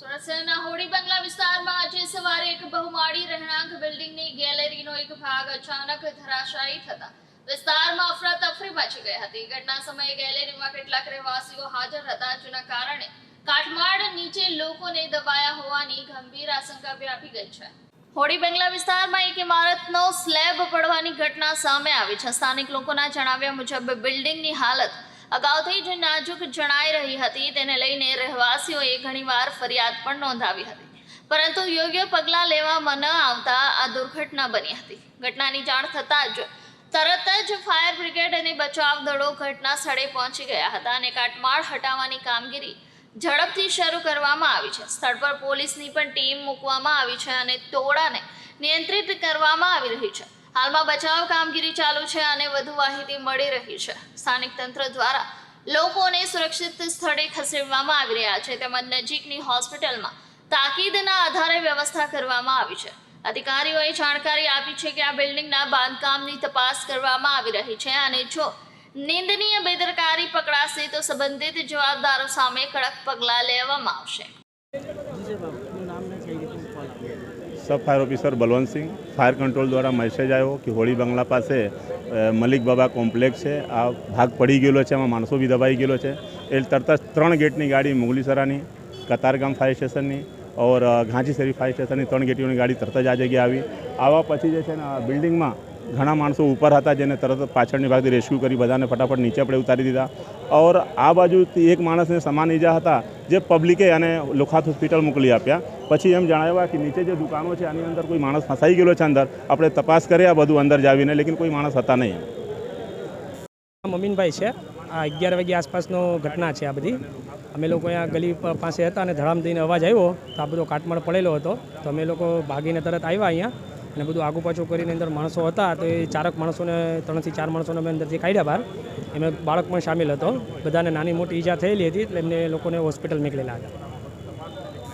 સુરત બંગલા વિસ્તારમાં એક બહુમાળી રહેણાંક હાજર હતા, જેના કારણે કાટમાળ નીચે લોકોને દબાયા હોવાની ગંભીર આશંકા વ્યાપી ગઈ છે. હોડી બંગલા વિસ્તારમાં એક ઇમારતનો સ્લેબ પડવાની ઘટના સામે આવી છે. સ્થાનિક લોકોના જણાવ્યા મુજબ, બિલ્ડિંગની હાલત અગાઉથી જે નાજુક જણાઈ રહી હતી. તેને લઈને રહેવાસીઓએ ઘણીવાર ફરિયાદ પણ નોંધાવી હતી. પરંતુ યોગ્ય પગલાં લેવામાં ન આવતા આ દુર્ઘટના બની હતી. ઘટનાની જાણ થતાં જ તરત જ ફાયર બ્રિગેડ અને બચાવ દળો ઘટના સ્થળે પહોંચી ગયા હતા અને કાટમાળ હટાવવાની કામગીરી ઝડપથી શરૂ કરવામાં આવી છે. સ્થળ પર પોલીસની પણ ટીમ મૂકવામાં આવી છે અને ટોળાને નિયંત્રિત કરવામાં આવી રહી છે. હાલમાં બચાવ કામગીરી ચાલુ છે અને વધુ માહિતી મળી રહી છે સ્થાનિક તંત્ર દ્વારા લોકોને સુરક્ષિત સ્થળે ખસેડવામાં આવી રહ્યા છે તેમજ નજીકની હોસ્પિટલમાં તાકીદના આધારે વ્યવસ્થા કરવામાં આવી છે અધિકારીઓએ જાણકારી આપી છે કે આ બિલ્ડિંગના બાંધકામની તપાસ કરવામાં આવી રહી છે અને જો નિંદનીય બેદરકારી પકડાશે તો સંબંધિત જવાબદારો સામે કડક પગલાં લેવામાં આવશે sub fire officer Balwantsinh fire control દ્વારા મેસેજ આવ્યો કે હોળી બંગલા પાસે મલિક બાબા કોમ્પ્લેક્સ છે. આ ભાગ પડી ગયેલો છે એમાં માણસો બી દબાઈ ગયેલો છે. એ તરત જ ત્રણ ગેટની ગાડી મુગલીસરાની કતારગામ ફાયર સ્ટેશનની ઓર ઘાંચીસરી ઘાંચી શેરી ફાયર સ્ટેશનની ત્રણ ગેટીઓની ગાડી તરત જ આ જગ્યાએ આવી. આવા પછી જે છે ને બિલ્ડિંગમાં ઘણા માણસો ઉપર હતા જેને તરત પાછળની ભાગથી રેસ્ક્યુ કરી બધાને ફટાફટ નીચે પડે ઉતારી દીધા. ઓર આ બાજુથી એક માણસને સમાન ઈજા હતા જે પબ્લિકે અને લોખાત હોસ્પિટલ મોકલી આપ્યા. પછી એમ જણાવ્યા કે નીચે જે દુકાનો છે, આની અંદર કોઈ માણસ ફસાઈ ગયેલો છે અંદર, આપણે તપાસ કર્યા બધું અંદર જાવીને, લેકિન કોઈ માણસ હતા નહીં. મમીનભાઈ છે. આ અગિયાર વાગ્યા આસપાસનો ઘટના છે આ બધી. અમે લોકો અહીંયા ગલી પાસે હતા અને ધડામ દઈને અવાજ આવ્યો, તો આ બધો કાટમાળ પડેલો હતો. તો અમે લોકો ભાગીને તરત આવ્યા અહીંયા. અને બધું આગુ પાછું કરીને અંદર માણસો હતા, તો એ ચારક માણસોને, ત્રણથી ચાર માણસોને અમે અંદરથી કાઢ્યા બહાર, એમાં બાળક પણ સામેલ હતો. બધાને નાની મોટી ઈજા થયેલી હતી, એટલે એમને લોકોને હોસ્પિટલ મોકલેલા હતા.